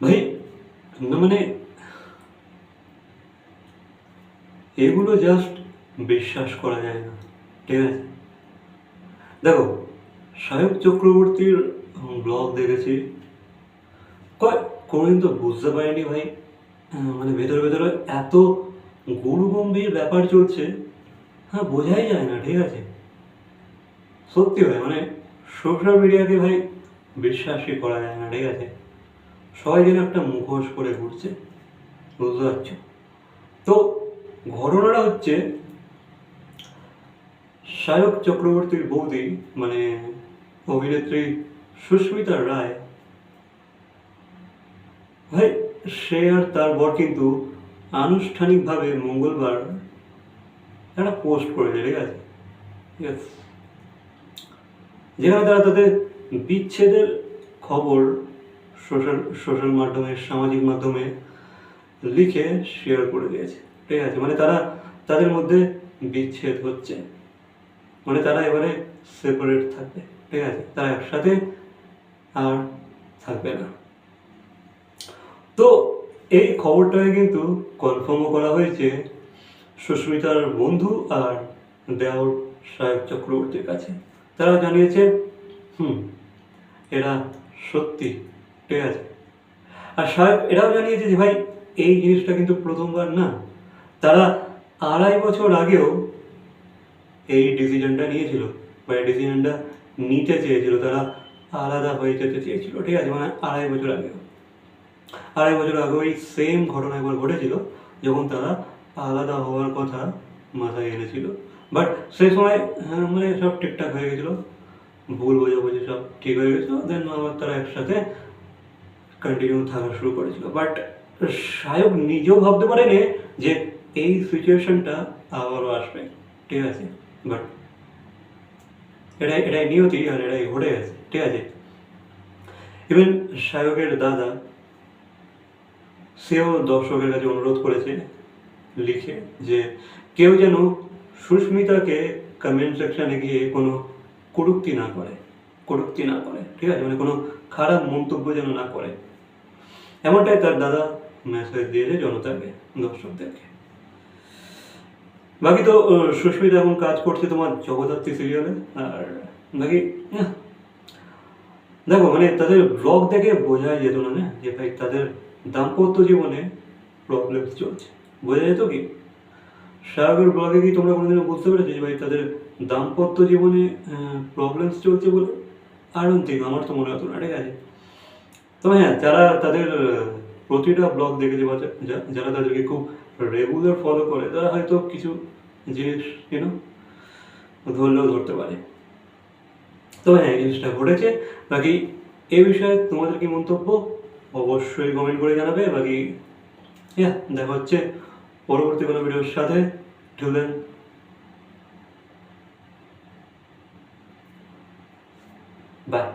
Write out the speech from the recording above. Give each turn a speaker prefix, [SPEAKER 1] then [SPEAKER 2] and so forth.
[SPEAKER 1] ভাই না মানে এগুলো জাস্ট বিশ্বাস করা যায় না, ঠিক আছে? দেখো, সাহেব চক্রবর্তীর ব্লগ দেখেছি। কয়, কোনোদিন তো বুঝতে পারিনি ভাই মানে ভেতরে ভেতরে এত গুরুগম্ভীর ব্যাপার চলছে হ্যাঁ বোঝাই যায় না, ঠিক আছে? সত্যি ভাই মানে সোশ্যাল মিডিয়াকে ভাই বিশ্বাসই করা যায় না, ঠিক আছে? সবাই যেন একটা মুখোশ করে ঘুরছে, বুঝতে পারছ তো ঘটনাটা হচ্ছে, সায়ক চক্রবর্তীর বৌদি মানে অভিনেত্রী সুস্মিতা রায়, ভাই, সে আর তার বর কিন্তু আনুষ্ঠানিকভাবে মঙ্গলবার একটা পোস্ট করেছে, ঠিক আছে. যেখানে তারা তাদের বিচ্ছেদের খবর সোশ্যাল সোশ্যাল মাধ্যমে, সামাজিক মাধ্যমে লিখে শেয়ার করে দিয়েছে। ঠিক আছে? মানে তারা, তাদের মধ্যে বিচ্ছেদ হচ্ছে। মানে তারা এবারে সেপারেট থাকবে। ঠিক আছে? তারা একসাথে আর থাকবে না। তো এই খবরটাকে কিন্তু কনফার্মও করা হয়েছে সুস্মিতার বন্ধু আর দেওর সাহেব চক্রবর্তীর কাছে। তারা জানিয়েছে, হুম, এরা সত্যি ঠিক আছে। আর সাহেব এরাও জানিয়েছে যে ভাই এই জিনিসটা কিন্তু প্রথমবার না। তারা আড়াই বছর আগেও এই ডিসিশনটা নিয়েছিল। বা এই ডিসিশনটা নিতে চেয়েছিল তারা আলাদা হয়ে যেতে চেয়েছিল ঠিক আছে মানে আড়াই বছর আগেও। আড়াই বছর আগে ওই সেম ঘটনা একবার ঘটেছিল যখন তারা আলাদা হওয়ার কথা মাথায় এনেছিল। বাট সেই সময় হ্যাঁ, মানে সব ঠিকঠাক হয়ে গেছিল ভুল বোঝাবুঝি সব ঠিক হয়ে গেছিল দেন আবার তারা একসাথে কন্টিনিউ থাকা শুরু করেছিল। বাট সায়ক নিজেও ভাবতে পারেনি যে এই সিচুয়েশনটা আবারও আসবে। ঠিক আছে? বাট এটাই এটাই নিয়তি আর এটাই ঘটে গেছে। ঠিক আছে? ইভেন সায়কের দাদা সেও দর্শকের কাছে অনুরোধ করেছে, লিখে যে কেউ যেন সুস্মিতাকে কমেন্ট সেকশনে গিয়ে কোনো কটূক্তি না করে। কটূক্তি না করে। ঠিক আছে? মানে কোনো খারাপ মন্তব্য যেন না করে। এমনটাই তার দাদা মেসেজ দিয়েছে জনতাকে দর্শকদেরকে। বাকি তো সুস্মিতা এখন কাজ করছে তোমার জগদ্ধাত্রী সিরিয়ালে আর বাকি দেখো মানে তাদের ব্লগ দেখে বোঝাই যেত না যে ভাই তাদের দাম্পত্য জীবনে প্রবলেম চলছে। বোঝা যেত কি? শাহরুখের ব্লগে কি তোমরা কোনোদিনও বুঝতে পেরেছ যে ভাই তাদের দাম্পত্য জীবনে প্রবলেমস চলছে বলে? আর ঠিক আমার তো মনে হতো না ঠিক আছে। তবে হ্যাঁ যারা তাদের প্রতিটা ব্লগ যারা তাদেরকে খুব রেগুলার ফলো করে, তারা হয়তো কিছু জিনিস ধরলেও ধরতে পারে। হ্যাঁ জিনিসটা ঘটেছে। বাকি এ বিষয়ে তোমাদের কি মন্তব্য, অবশ্যই কমেন্ট করে জানাবে। বাকি হ্যাঁ দেখা হচ্ছে পরবর্তী কোনো ভিডিওর সাথে। ঢুলেন বাই